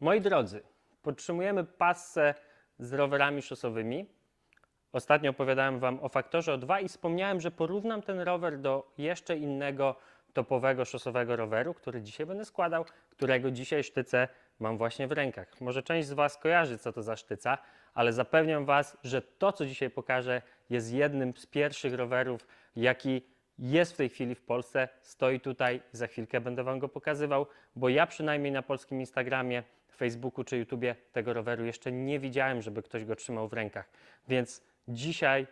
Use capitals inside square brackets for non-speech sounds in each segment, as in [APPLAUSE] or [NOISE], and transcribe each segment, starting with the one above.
Moi drodzy, podtrzymujemy passę z rowerami szosowymi. Ostatnio opowiadałem Wam o faktorze O2 i wspomniałem, że porównam ten rower do jeszcze innego topowego szosowego roweru, który dzisiaj będę składał, którego dzisiaj sztycę mam właśnie w rękach. Może część z Was kojarzy, co to za sztyca, ale zapewniam Was, że to, co dzisiaj pokażę, jest jednym z pierwszych rowerów, jaki jest w tej chwili w Polsce. Stoi tutaj, za chwilkę będę Wam go pokazywał, bo ja przynajmniej na polskim Instagramie, Facebooku czy YouTubie tego roweru jeszcze nie widziałem, żeby ktoś go trzymał w rękach. Więc dzisiaj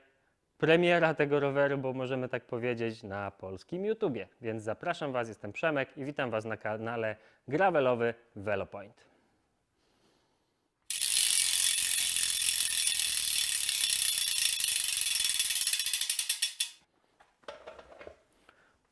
premiera tego roweru, bo możemy tak powiedzieć, na polskim YouTubie. Więc zapraszam Was, jestem Przemek i witam Was na kanale gravelowy Velopoint.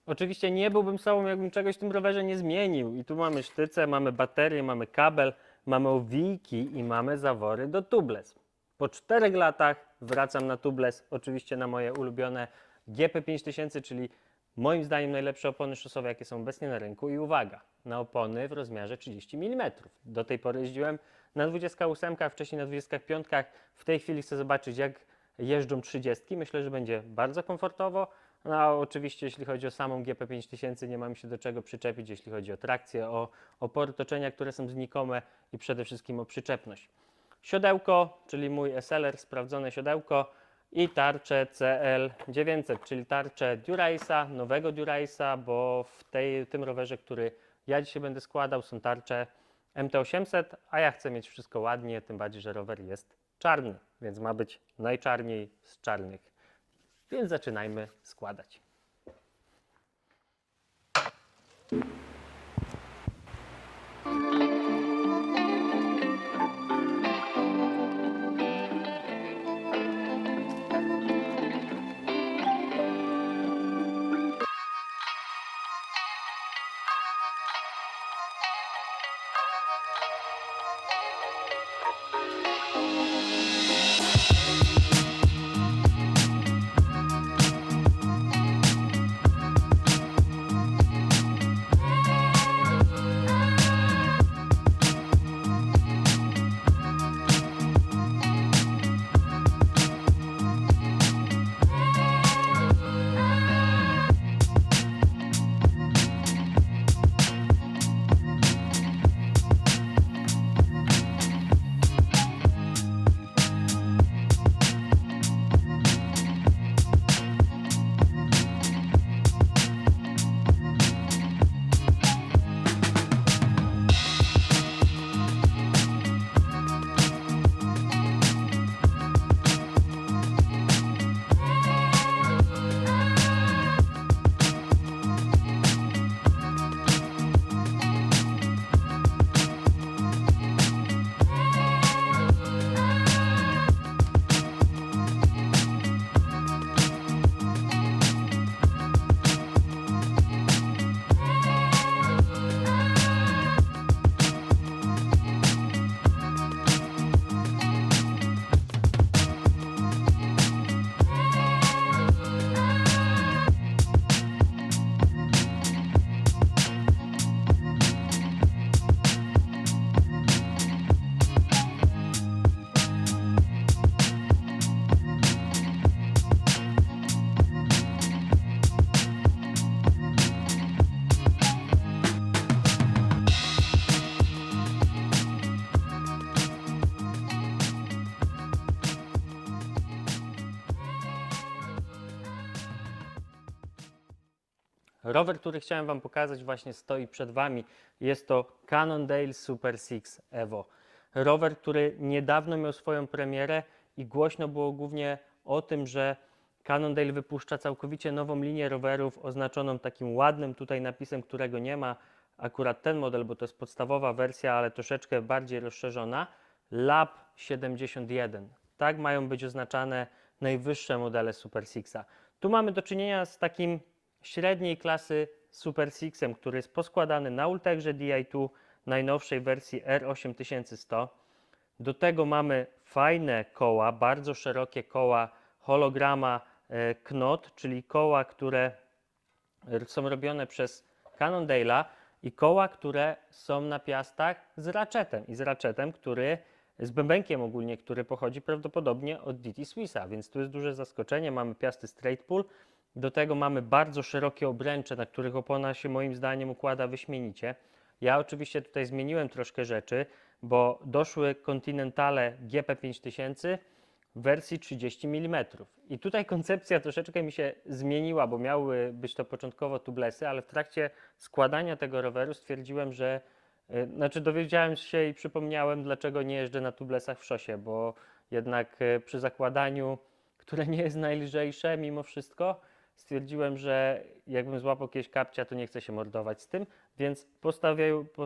Oczywiście nie byłbym sobą, jakbym czegoś w tym rowerze nie zmienił. I tu mamy sztyce, mamy baterię, mamy kabel, mamy owijki i mamy zawory do tubeless. Po czterech latach wracam na tubeless, oczywiście na moje ulubione GP5000, czyli moim zdaniem najlepsze opony szosowe, jakie są obecnie na rynku. I uwaga, na opony w rozmiarze 30 mm. Do tej pory jeździłem na 28, wcześniej na 25. W tej chwili chcę zobaczyć, jak jeżdżą 30. Myślę, że będzie bardzo komfortowo. No oczywiście, jeśli chodzi o samą GP5000, nie mam się do czego przyczepić, jeśli chodzi o trakcję, o opory toczenia, które są znikome i przede wszystkim o przyczepność. Siodełko, czyli mój SLR, sprawdzone siodełko i tarczę CL900, czyli tarczę Durace'a, nowego Durace'a, bo w tej, tym rowerze, który ja dzisiaj będę składał, są tarcze MT800, a ja chcę mieć wszystko ładnie, tym bardziej, że rower jest czarny, więc ma być najczarniej z czarnych. Więc zaczynajmy składać. Rower, który chciałem Wam pokazać, właśnie stoi przed Wami. Jest to Cannondale Super 6 Evo. Rower, który niedawno miał swoją premierę i głośno było głównie o tym, że Cannondale wypuszcza całkowicie nową linię rowerów oznaczoną takim ładnym tutaj napisem, którego nie ma akurat ten model, bo to jest podstawowa wersja, ale troszeczkę bardziej rozszerzona. Lab 71. Tak mają być oznaczane najwyższe modele Super Sixa. Tu mamy do czynienia z takim średniej klasy Super Sixem, który jest poskładany na Ultegrze Di2 najnowszej wersji R8100. Do tego mamy fajne koła, bardzo szerokie koła holograma e, Knot, czyli koła, które są robione przez Cannondale'a i koła, które są na piastach z raczetem i z raczetem, który z bębenkiem ogólnie, który pochodzi prawdopodobnie od DT Swissa, więc tu jest duże zaskoczenie. Mamy piasty straight pull, do tego mamy bardzo szerokie obręcze, na których opona się moim zdaniem układa wyśmienicie. Ja oczywiście tutaj zmieniłem troszkę rzeczy, bo doszły Continentale GP5000 w wersji 30 mm. I tutaj koncepcja troszeczkę mi się zmieniła, bo miały być to początkowo tubelessy, ale w trakcie składania tego roweru stwierdziłem, że y, znaczy dowiedziałem się i przypomniałem, dlaczego nie jeżdżę na tubelessach w szosie, bo jednak y, przy zakładaniu, które nie jest najlżejsze mimo wszystko, stwierdziłem, że jakbym złapał jakieś kapcia, to nie chcę się mordować z tym, więc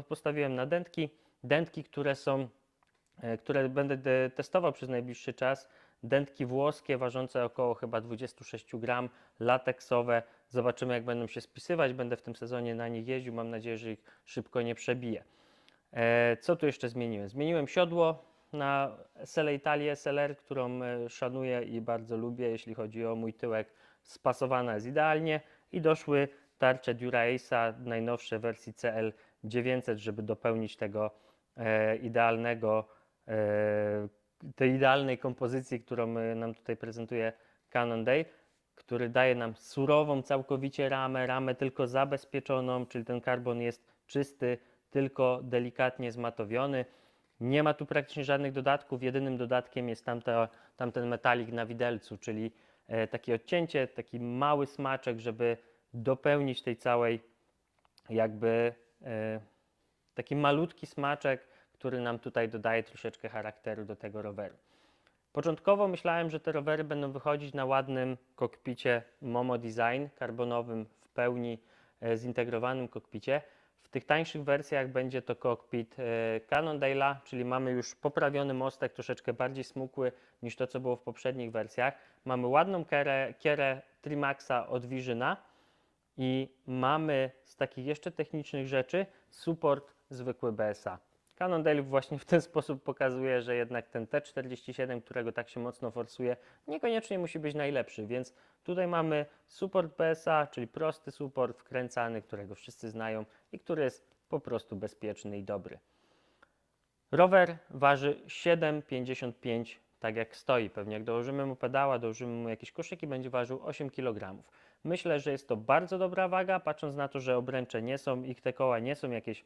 postawiłem na dętki, dętki, które są, e, które będę testował przez najbliższy czas, dętki włoskie ważące około chyba 26 gram, lateksowe, zobaczymy jak będą się spisywać, będę w tym sezonie na nich jeździł, mam nadzieję, że ich szybko nie przebije. E, Co tu jeszcze zmieniłem? Zmieniłem siodło na SL Italię SLR, którą e, szanuję i bardzo lubię, jeśli chodzi o mój tyłek. Spasowana jest idealnie i doszły tarcze Dura-Ace'a, najnowsze wersji CL900, żeby dopełnić tego e, idealnego, e, tej idealnej kompozycji, którą e, nam tutaj prezentuje Cannondale, który daje nam surową całkowicie ramę, ramę tylko zabezpieczoną, czyli ten karbon jest czysty, tylko delikatnie zmatowiony. Nie ma tu praktycznie żadnych dodatków. Jedynym dodatkiem jest tamta, tamten metalik na widelcu, czyli takie odcięcie, taki mały smaczek, żeby dopełnić tej całej jakby e, taki malutki smaczek, który nam tutaj dodaje troszeczkę charakteru do tego roweru. Początkowo myślałem, że te rowery będą wychodzić na ładnym kokpicie Momo Design, karbonowym w pełni e, zintegrowanym kokpicie. W tych tańszych wersjach będzie to kokpit e, Cannondale'a, czyli mamy już poprawiony mostek, troszeczkę bardziej smukły niż to, co było w poprzednich wersjach. Mamy ładną kierę, kierę Trimaxa od Vizyna i mamy z takich jeszcze technicznych rzeczy support zwykły BSA. Cannondale właśnie w ten [LAUGHS] sposób pokazuje, że jednak ten T47, którego tak się mocno forsuje, niekoniecznie musi być najlepszy, więc tutaj mamy support BSA, czyli prosty support wkręcany, którego wszyscy znają i który jest po prostu bezpieczny i dobry. Rower waży 7,55 tak jak stoi. Pewnie jak dołożymy mu pedała, dołożymy mu jakieś koszyki, będzie ważył 8 kg. Myślę, że jest to bardzo dobra waga, patrząc na to, że obręcze nie są, ich te koła nie są jakieś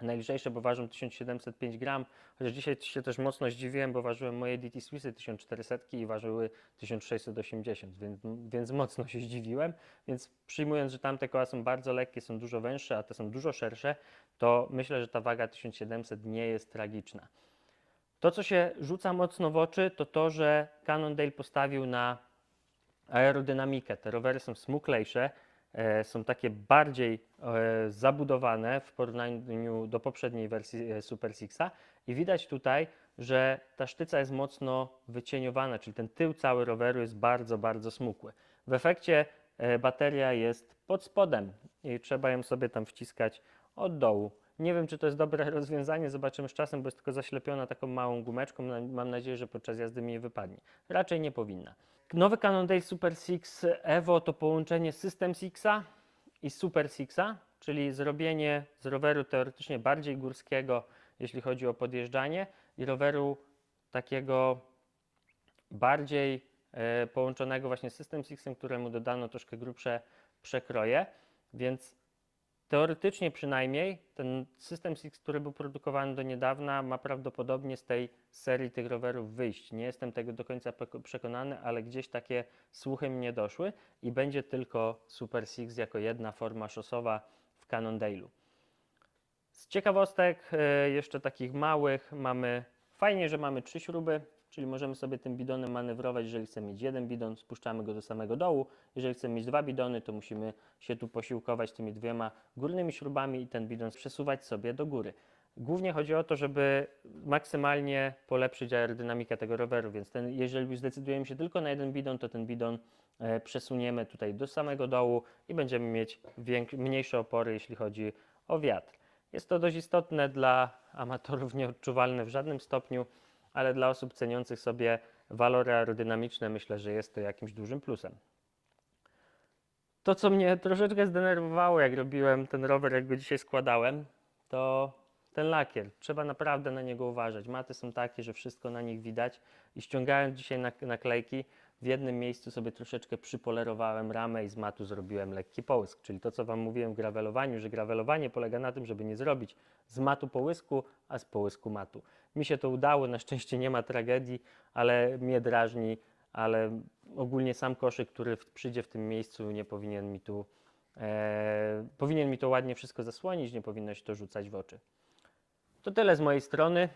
najlżejsze, bo ważą 1705 gram, chociaż dzisiaj się też mocno zdziwiłem, bo ważyłem moje DT Swissy 1400 i ważyły 1680, więc, więc mocno się zdziwiłem, więc przyjmując, że tamte koła są bardzo lekkie, są dużo węższe, a te są dużo szersze, to myślę, że ta waga 1700 nie jest tragiczna. To, co się rzuca mocno w oczy, to to, że Cannondale postawił na aerodynamikę. Te rowery są smuklejsze, e, są takie bardziej e, zabudowane w porównaniu do poprzedniej wersji e, Super Sixa i widać tutaj, że ta sztyca jest mocno wycieniowana, czyli ten tył cały roweru jest bardzo, bardzo smukły. W efekcie bateria jest pod spodem i trzeba ją sobie tam wciskać od dołu. Nie wiem, czy to jest dobre [LAUGHS] rozwiązanie, zobaczymy z czasem, bo jest tylko zaślepiona taką małą gumeczką. Mam nadzieję, że podczas jazdy mi nie wypadnie. Raczej nie powinna. Nowy Cannondale Super Six Evo to połączenie System Sixa i Super Sixa, czyli zrobienie z roweru teoretycznie bardziej górskiego, jeśli chodzi o podjeżdżanie, i roweru takiego bardziej e, połączonego właśnie System Sixem, któremu dodano troszkę grubsze przekroje, więc teoretycznie przynajmniej ten System Six, który był produkowany do niedawna, ma prawdopodobnie z tej serii tych rowerów wyjść. Nie jestem tego do końca przekonany, ale gdzieś takie słuchy mnie doszły i będzie tylko Super Six jako jedna forma szosowa w Cannondale'u. Z ciekawostek, e, jeszcze takich małych, mamy fajnie, że mamy trzy śruby, czyli możemy sobie tym bidonem manewrować. Jeżeli chcemy mieć jeden bidon, spuszczamy go do samego dołu. Jeżeli chcemy mieć dwa bidony, to musimy się tu posiłkować tymi dwiema górnymi śrubami i ten bidon przesuwać sobie do góry. Głównie chodzi o to, żeby maksymalnie polepszyć aerodynamikę tego roweru, więc ten, jeżeli zdecydujemy się tylko na jeden bidon, to ten bidon e, przesuniemy tutaj do samego dołu i będziemy mieć mniejsze opory, jeśli chodzi o wiatr. Jest to dość istotne dla amatorów, nieodczuwalne w żadnym stopniu, ale dla osób ceniących sobie walory aerodynamiczne myślę, że jest to jakimś dużym plusem. To, co mnie troszeczkę zdenerwowało, jak robiłem ten rower, jak go dzisiaj składałem, to ten lakier. Trzeba naprawdę na niego uważać. Maty są takie, że wszystko na nich widać. I ściągając dzisiaj nak- naklejki, w jednym miejscu sobie troszeczkę przypolerowałem ramę i z matu zrobiłem lekki połysk. Czyli to, co Wam mówiłem w gravelowaniu, że gravelowanie polega na tym, żeby nie zrobić z matu połysku, a z połysku matu. Mi się to udało, na szczęście nie ma tragedii, ale mnie drażni, ale ogólnie sam koszyk, który w- przyjdzie w tym miejscu, nie powinien mi tu, e, powinien mi to ładnie wszystko zasłonić, nie powinno się to rzucać w oczy. To tyle z mojej strony.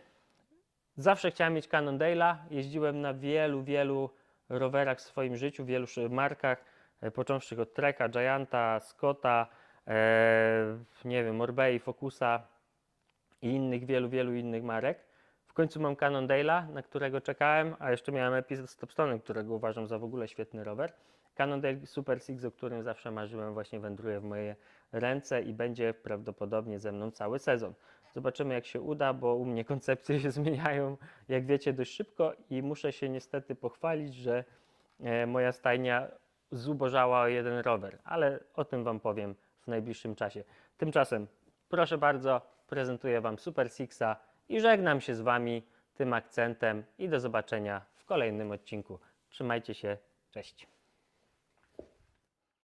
Zawsze chciałem mieć Cannondale'a. Jeździłem na wielu, wielu rowerach w swoim życiu, wielu markach, e, począwszy od Treka, Gianta, Scotta, e, nie wiem, Orbei, Focusa i innych, wielu, wielu innych marek. W końcu mam Cannondale'a, na którego czekałem, a jeszcze miałem epizod Stopstonem, którego uważam za w ogóle świetny rower. Cannondale Super Six, o którym zawsze marzyłem, właśnie wędruje w moje ręce i będzie prawdopodobnie ze mną cały sezon. Zobaczymy, jak się uda, bo u mnie koncepcje się [LAUGHS] zmieniają, jak wiecie, dość szybko i muszę się niestety pochwalić, że e, moja stajnia zubożała o jeden rower, ale o tym Wam powiem w najbliższym czasie. Tymczasem, proszę bardzo, prezentuję Wam Super Sixa i żegnam się z Wami tym akcentem i do zobaczenia w kolejnym odcinku. Trzymajcie się, cześć.